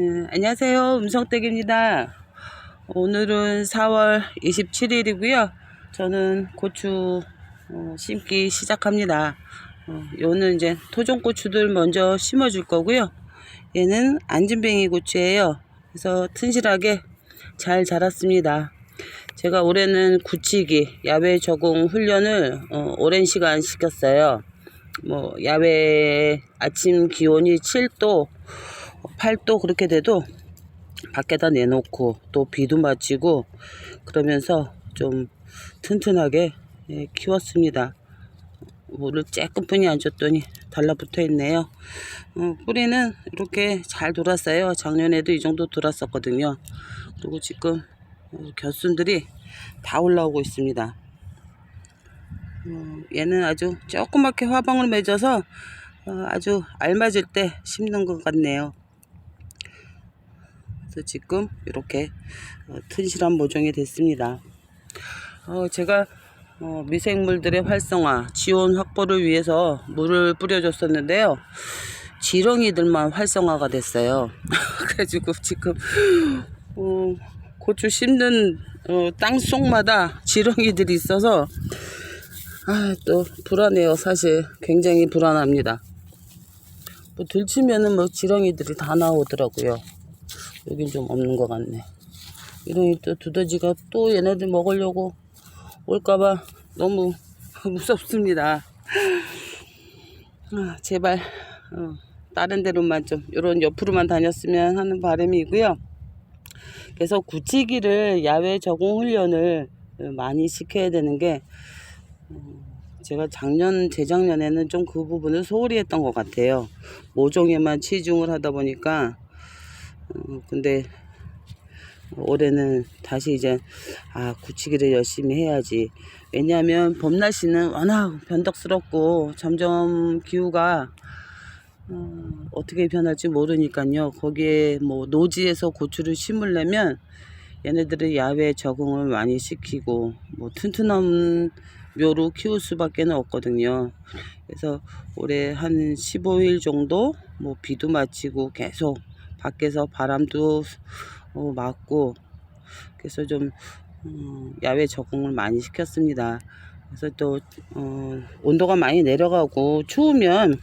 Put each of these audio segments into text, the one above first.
네, 안녕하세요. 음성댁입니다. 오늘은 4월 27일이고요. 저는 고추 어, 심기 시작합니다. 어, 요는 이제 토종고추들 먼저 심어 줄 거고요. 얘는 안진뱅이 고추예요. 그래서 튼실하게 잘 자랐습니다. 제가 올해는 굳히기 야외 적응 훈련을 어, 오랜 시간 시켰어요. 뭐 야외 아침 기온이 7도, 8도 그렇게 돼도 밖에다 내놓고 또 비도 맞히고 그러면서 좀 튼튼하게 예, 키웠습니다. 물을 쬐끔뿐이 안 줬더니 달라붙어 있네요. 어, 뿌리는 이렇게 잘 돌았어요. 작년에도 이 정도 돌았었거든요. 그리고 지금 어, 겨순들이 다 올라오고 있습니다. 어, 얘는 아주 조그맣게 화방을 맺어서 어, 아주 알맞을 때 심는 것 같네요. 그래서 지금 이렇게 어, 튼실한 모종이 됐습니다. 어, 제가 어, 미생물들의 활성화, 지온 확보를 위해서 물을 뿌려줬었는데요. 지렁이들만 활성화가 됐어요. 그래가지고 지금 어, 고추 심는 어, 땅 속마다 지렁이들이 있어서 아, 또 불안해요. 사실 굉장히 불안합니다. 뭐 들치면은 뭐 지렁이들이 다 나오더라고요. 여긴 좀 없는 것 같네. 이런 또 두더지가 또 얘네들 먹으려고 올까봐 너무 무섭습니다. 아, 제발 어, 다른 데로만 좀 이런 옆으로만 다녔으면 하는 바람이고요. 그래서 굳히기를 야외 적응 훈련을 많이 시켜야 되는 게 음, 제가 작년 재작년에는 좀 그 부분을 소홀히 했던 것 같아요. 모종에만 치중을 하다 보니까 어, 근데 올해는 다시 이제 아 굳히기를 열심히 해야지. 왜냐하면 봄 날씨는 워낙 변덕스럽고 점점 기후가 어, 어떻게 변할지 모르니까요. 거기에 뭐 노지에서 고추를 심으려면 얘네들을 야외 적응을 많이 시키고 뭐 튼튼한 묘로 키울 수밖에 없거든요. 그래서 올해 한 15일 정도 뭐 비도 맞히고 계속 밖에서 바람도 어, 맞고 그래서 좀 음, 야외 적응을 많이 시켰습니다. 그래서 또 어, 온도가 많이 내려가고 추우면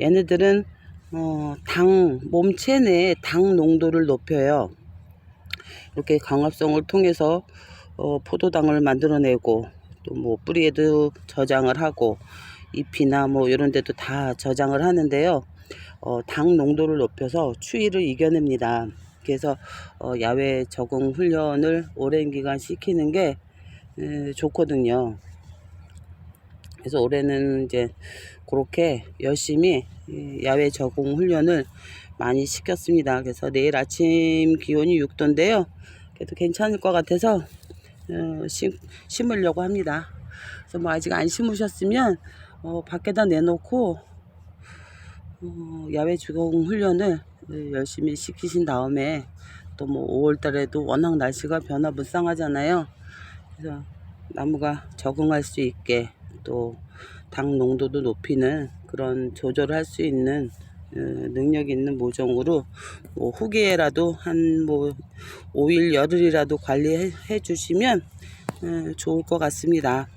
얘네들은 어, 당 몸체 내에 당 농도를 높여요. 이렇게 강압성을 통해서 어, 포도당을 만들어내고 또 뭐 뿌리에도 저장을 하고 잎이나 뭐 이런 데도 다 저장을 하는데요. 어, 당 농도를 높여서 추위를 이겨냅니다. 그래서 어, 야외 적응 훈련을 오랜 기간 시키는 게 에, 좋거든요. 그래서 올해는 이제 그렇게 열심히 이 야외 적응 훈련을 많이 시켰습니다. 그래서 내일 아침 기온이 6도인데요. 그래도 괜찮을 것 같아서 어, 심, 심으려고 합니다. 그래서 뭐 아직 안 심으셨으면 어, 밖에다 내놓고 어, 야외 주공 훈련을 열심히 시키신 다음에 또 뭐 5월 달에도 워낙 날씨가 변화무쌍하잖아요. 그래서 나무가 적응할 수 있게 또 당 농도도 높이는 그런 조절을 할수 있는 어, 능력 있는 모종으로 뭐 후기에라도 한 뭐 5일 열흘이라도 관리해 주시면 어, 좋을 것 같습니다.